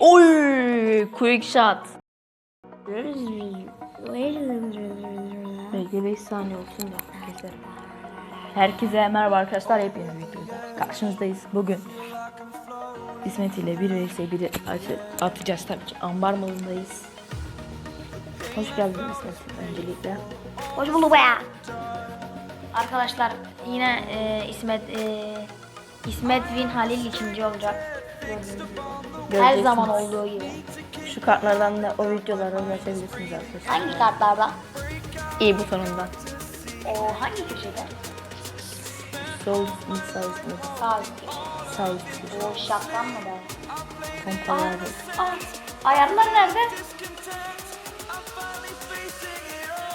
Oy! Quick shot. Bekle 5 saniye olsun da keserim. Herkese merhaba arkadaşlar. Hepiniz videoda karşınızdayız. Bugün İsmet ile bir vs 1'i atı- atacağız tabii ki. Ambar malındayız. Hoş geldin İsmet öncelikle. Hoş bulduk ya. Arkadaşlar yine e, İsmet e, İsmet Win Halil ikinci olacak. Gördüğünüz gibi. Her Göreceksiniz. zaman olduğu gibi. Şu kartlardan da o videolara ulaşabilirsiniz arkadaşlar. Hangi kartlardan? İyi butonundan. O hangi köşede? Sol üst sağ üst mü? Sağ üst köşede. Sağ üst köşe. O şapkan mı be? Pompalar. Aa, ayarlar nerede?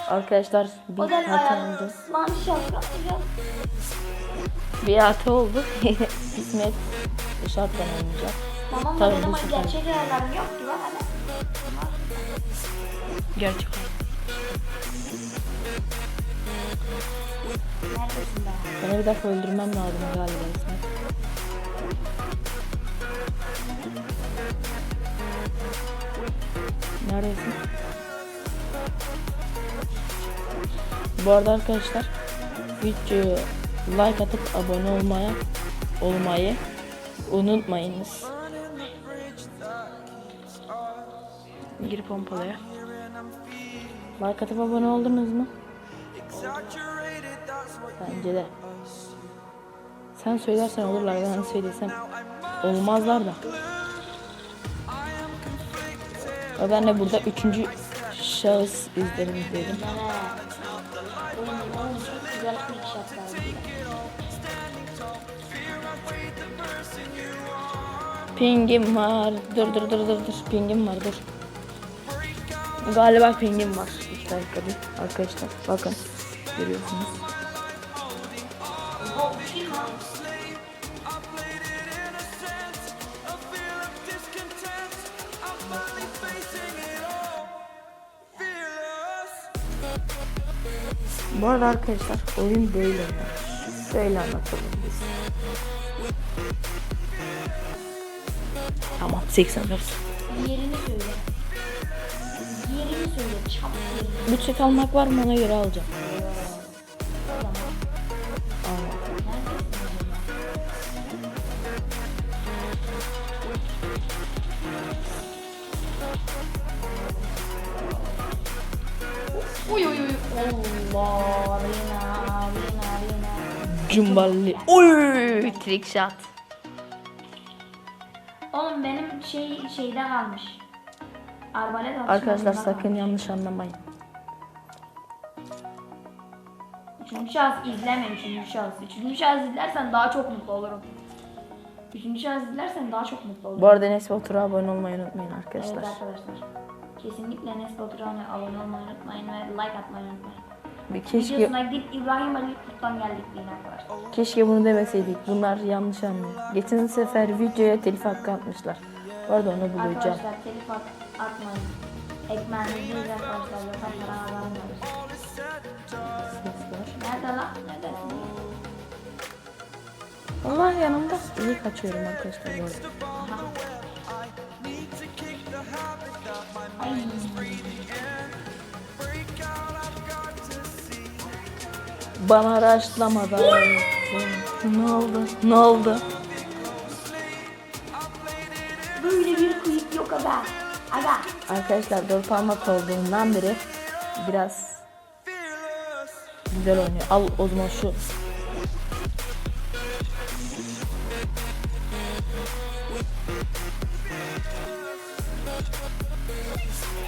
Arkadaşlar bir O da hata oldu. Lan şapkan. Bir hata oldu. İsmet şarttan oynayacak. Tamam Tabii, da benim bu süper. gerçek ayarlarım yok ki bak hele. Gerçek. Neredesin be? Beni bir dakika öldürmem lazım galiba İsmet. Neredesin? Bu arada arkadaşlar videoyu like atıp abone olmaya olmayı unutmayınız. Gir pompalaya. Like atıp abone oldunuz mu? Bence de. Sen söylersen olurlar ben söylesem olmazlar da. O ben de burada üçüncü şahıs izlerim dedim. Pingim var. Dur dur dur dur dur. Pingim var dur. Galiba pingim var. İki dakika bir arkadaşlar. Bakın. Görüyorsunuz. Bu arada arkadaşlar oyun böyle. Şöyle anlatalım biz. Tamam 84. Yerini söyle. Bütçe almak var mı ona göre alacağım. O zaman. Aa, Neredesin acaba? Uy uy uy. Allah. Rina. Rina. Rina. Cumballi. Oy! Trick shot. Oğlum benim şey şeyde kalmış. Arbalet Arkadaşlar sakın kalmış. yanlış anlamayın. Üçüncü şahıs izleme üçüncü şahıs. Üçüncü şahıs izlersen daha çok mutlu olurum. Üçüncü şahıs izlersen daha çok mutlu olurum. Bu arada Enes Batur'a abone olmayı unutmayın arkadaşlar. Evet arkadaşlar. Kesinlikle Enes Batur'a abone olmayı unutmayın ve like atmayı unutmayın. Bir keşke Videosuna gidip İbrahim Ali Kurt'tan geldik deyin arkadaşlar. keşke bunu demeseydik. Bunlar yanlış anlıyor. Geçen sefer videoya telif hakkı atmışlar. Bu arada onu bulacağım. Arkadaşlar telif at, atmayın. Ekmeğinizi arkadaşlar. Zaten para kazanmıyoruz. Allah yanımda. İyi kaçıyorum arkadaşlar. Ay. Bana araçlamadan. ne oldu? Ne oldu? Böyle bir kuyuk yok aga. Aga. Arkadaşlar dört parmak olduğundan beri biraz güzel oynuyor. Al o zaman şu.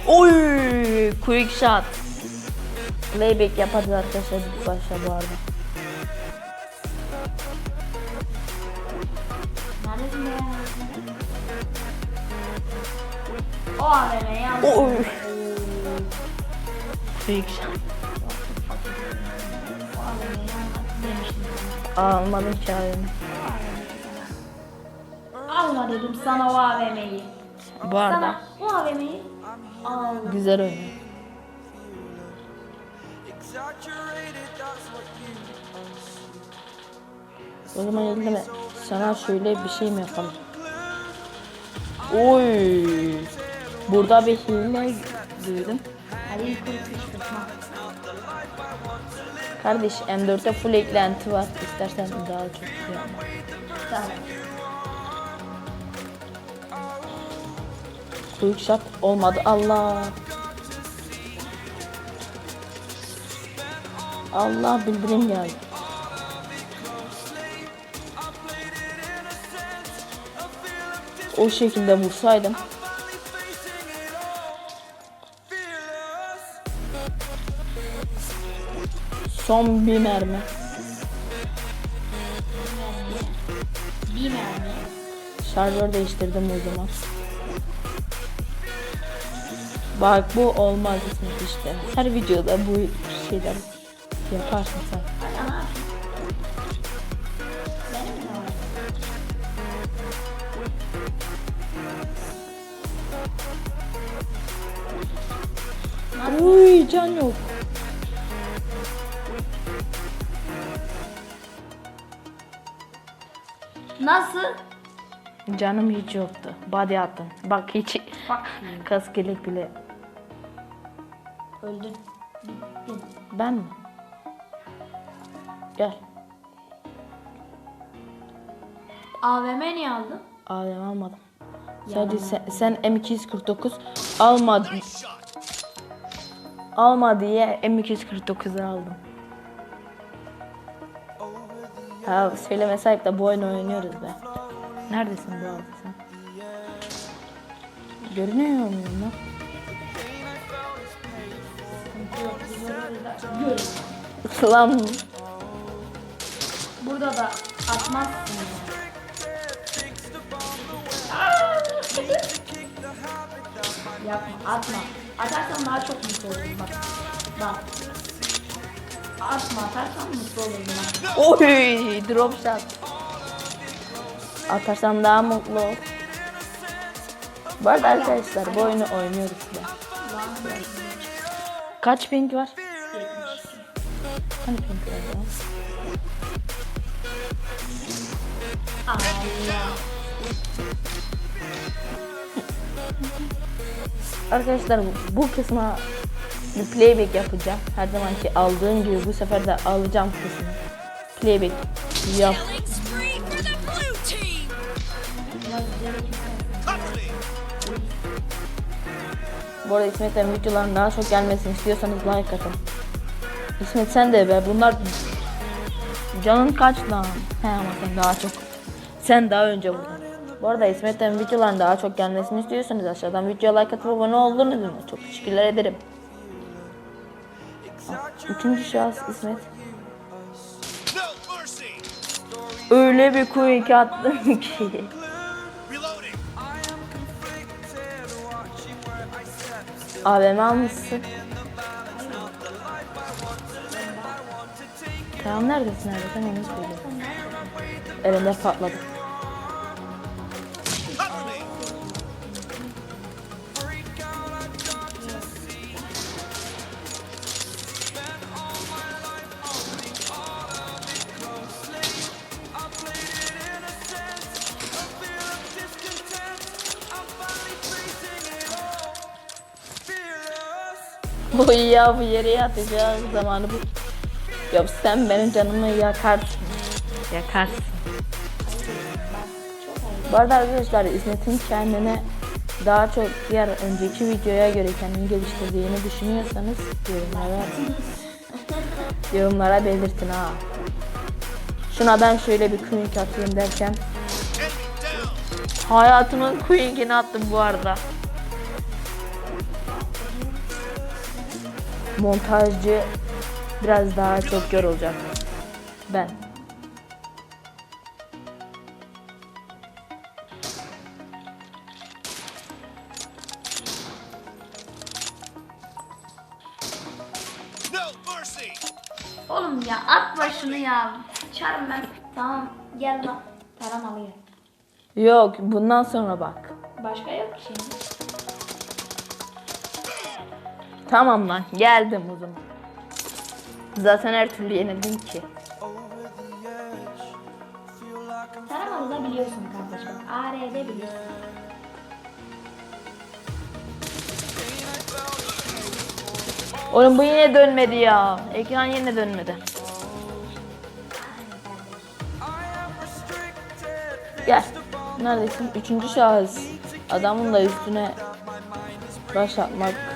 Oy! Quick shot. Playback yaparız arkadaşlar ilk başta bu arada. O AVM'yi aldım. Oy! Quick shot. Almadım ki abimi. Alma dedim sana o AVM'yi. Bu arada Sana o AVM'yi al. güzel oynuyor. O zaman elime sana şöyle bir şey mi yapalım? Oy. Burada bir hile duydum. Kardeş M4'te full eklenti var. İstersen daha çok yapma. Tamam. Quick shot olmadı. Allah. Allah bildirim geldi. O şekilde vursaydım. Son bir mermi. Bir mermi. Şarjör değiştirdim o zaman. Bak bu olmaz İsmet işte. Her videoda bu şeyler yaparsın sen. Uy can yok. Nasıl? Canım hiç yoktu. Body attım. Bak hiç Bak. kaskelek bile. Öldün. Bittin. Ben mi? Gel. AVM niye aldın? AVM almadım. Sadece sen, sen M249 almadın. Alma diye M249'u aldım. Ha söyleme sahip de bu oyunu oynuyoruz be. Neredesin bu arada sen? Görünüyor muyum lan? Lan Burada da atmazsın ya. Yapma, atma. Atarsan daha çok mutlu olurum bak. Bak. Atma, atarsan mutlu olurum bak. Oy drop shot. Atarsam daha mutlu ol. Bu arada arkadaşlar bu oyunu oynuyoruz da. Kaç ping var? Hani ping var ya? Arkadaşlar bu- bu kısma bir playback yapacağım. Her zamanki aldığım gibi bu sefer de alacağım kısmı. Playback yap. Bu arada İsmet'ten videoların daha çok gelmesini istiyorsanız like atın. İsmet sen de be bunlar canın kaç lan? He ama sen daha çok. Sen daha önce vurdun. Bu arada İsmet'ten videoların daha çok gelmesini istiyorsanız aşağıdan videoya like atıp abone oldunuz mu? Çok teşekkürler ederim. Üçüncü şahıs İsmet. Öyle bir quick attım ki. AVM almışsın. Tamam neredesin abi? Sen onu söyle. Elinde patladı. Bu ya bu yere yatacağız zamanı bu. Ya sen benim canımı yakarsın. Yakarsın. Bu arada arkadaşlar İsmet'in kendine daha çok diğer önceki videoya göre kendini geliştirdiğini düşünüyorsanız yorumlara yorumlara belirtin ha. Şuna ben şöyle bir quick atayım derken hayatımın quick'ini attım bu arada. Montajcı biraz daha çok yorulacak. Ben. Oğlum ya atma şunu ya. Çarım ben. Tamam gel lan. Param alayım. Yok bundan sonra bak. Başka Tamam lan geldim o zaman. Zaten her türlü yenildim ki. Karaman'da biliyorsun kardeşim. AR'de biliyorsun. Oğlum bu yine dönmedi ya. Ekran yine dönmedi. Gel. Neredesin? Üçüncü şahıs. Adamın da üstüne başlatmak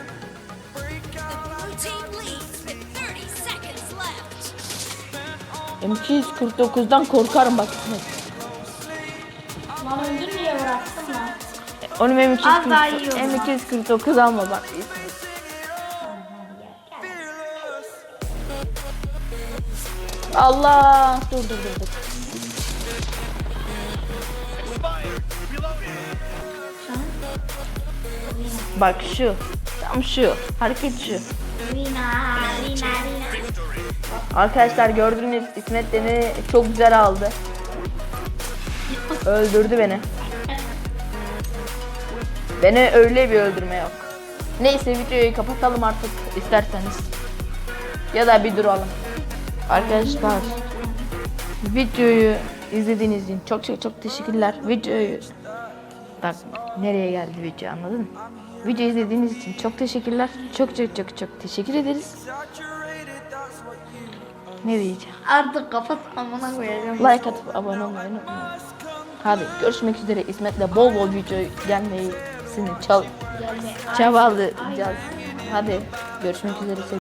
1249'dan korkarım bak. Lan öldür niye bıraktın lan? E, Onu Az daha M249, zaman. M249 alma bak. Allah dur dur dur dur. Bak şu. Tam şu. Hareket şu. Rina, Rina, Rina. Arkadaşlar gördüğünüz İsmet beni çok güzel aldı. Öldürdü beni. Beni öyle bir öldürme yok. Neyse videoyu kapatalım artık isterseniz. Ya da bir duralım. Arkadaşlar videoyu izlediğiniz için çok çok çok teşekkürler. Videoyu bak nereye geldi video anladın mı? Video izlediğiniz için çok teşekkürler. Çok çok çok çok teşekkür ederiz. Ne diyeceğim? Artık kapat amına koyacağım. Like atıp abone olmayı unutmayın. Hadi görüşmek üzere İsmet'le bol bol video gelmeyi sizin çal çabalayacağız. Hadi görüşmek üzere.